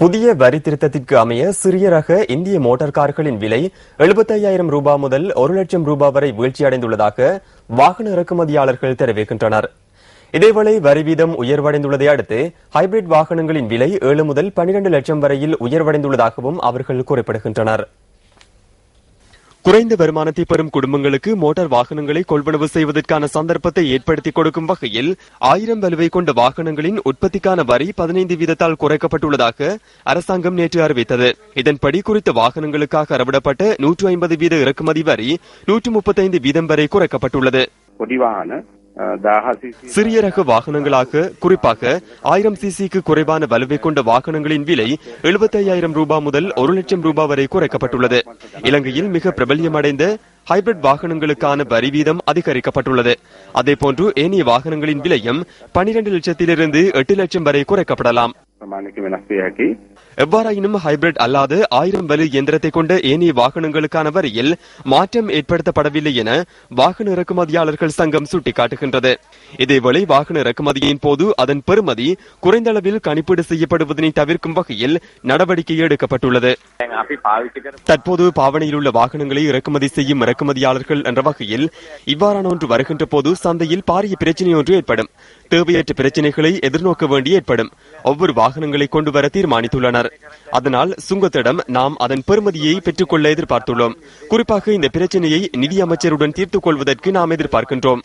புதிய வரி திருத்தத்திற்கு அமைய சிறிய ரக இந்திய மோட்டார் கார்களின் விலை 75000 ரூபாய் முதல் ஒரு லட்சம் ரூபாய் வரை வீழ்ச்சியடைந்துள்ளதாக வாகன இறக்குமதியாளர்கள் தெரிவிக்கின்றனர். இதேவேளை வரி வீதம் உயர்வடைந்துள்ளதை அடுத்து ஹைபிரிட் வாகனங்களின் விலை ஏழு முதல் 12 லட்சம் வரையில் உயர்வடைந்துள்ளதாகவும் அவர்கள் குறிப்பிடுகின்றனர். குறைந்த வருமானத்தை பெறும் குடும்பங்களுக்கு மோட்டார் வாகனங்களை கொள்வனவு செய்வதற்கான சந்தர்ப்பத்தை ஏற்படுத்தி கொடுக்கும் வகையில் ஆயிரம் வலுவை கொண்ட வாகனங்களின் உற்பத்திக்கான வரி பதினைந்து வீதத்தால் குறைக்கப்பட்டுள்ளதாக அரசாங்கம் நேற்று அறிவித்தது. இதன்படி குறித்த வாகனங்களுக்காக அறவிடப்பட்ட நூற்று ஐம்பது வீத இறக்குமதி வரி நூற்று முப்பத்தைந்து வீதம் வரை குறைக்கப்பட்டுள்ளது. பொடிவான சிறிய ரக வாகனங்களாக குறிப்பாக ஆயிரம் சிசிக்கு குறைவான வலுவை கொண்ட வாகனங்களின் விலை 75000 ரூபாய் முதல் ஒரு லட்சம் ரூபாய் வரை குறைக்கப்பட்டுள்ளது. இலங்கையில் மிக பிரபல்யமடைந்த ஹைபிரிட் வாகனங்களுக்கான வரி வீதம் அதிகரிக்கப்பட்டுள்ளது. அதேபோன்று ஏனைய வாகனங்களின் விலையும் 12 லட்சத்திலிருந்து எட்டு லட்சம் வரை குறைக்கப்படலாம். எவ்வாறாயினும் ஹைபிரிட் அல்லாது ஆயிரம் வலு இயந்திரத்தை கொண்ட ஏனைய வாகனங்களுக்கான வரியில் மாற்றம் ஏற்படுத்தப்படவில்லை என வாகன இறக்குமதியாளர்கள் சங்கம் சுட்டிக்காட்டுகின்றது. இதேவேளை வாகன இறக்குமதியின் போது அதன் பெறுமதி குறைந்த அளவில் கணிப்பீடு செய்யப்படுவதனை தவிர்க்கும் வகையில் நடவடிக்கை எடுக்கப்பட்டுள்ளது. தற்போது பாவனையில் உள்ள வாகனங்களை இறக்குமதி செய்யும் இறக்குமதியாளர்கள் என்ற வகையில் இவ்வாறான ஒன்று வருகின்ற போது சந்தையில் பாரிய பிரச்சனை ஒன்று ஏற்படும். தேவையற்ற பிரச்சனைகளை எதிர்நோக்க வேண்டி ஏற்படும். ஒவ்வொரு வாகனங்களை கொண்டு வர தீர்மானித்துள்ளனர். அதனால் சுங்கத்திடம் நாம் அதன் பெறுமதியை பெற்றுக்கொள்ள எதிர்பார்த்துள்ளோம். குறிப்பாக இந்த பிரச்சனையை நிதி அமைச்சருடன் தீர்த்துக் கொள்வதற்கு நாம் எதிர்பார்க்கின்றோம்.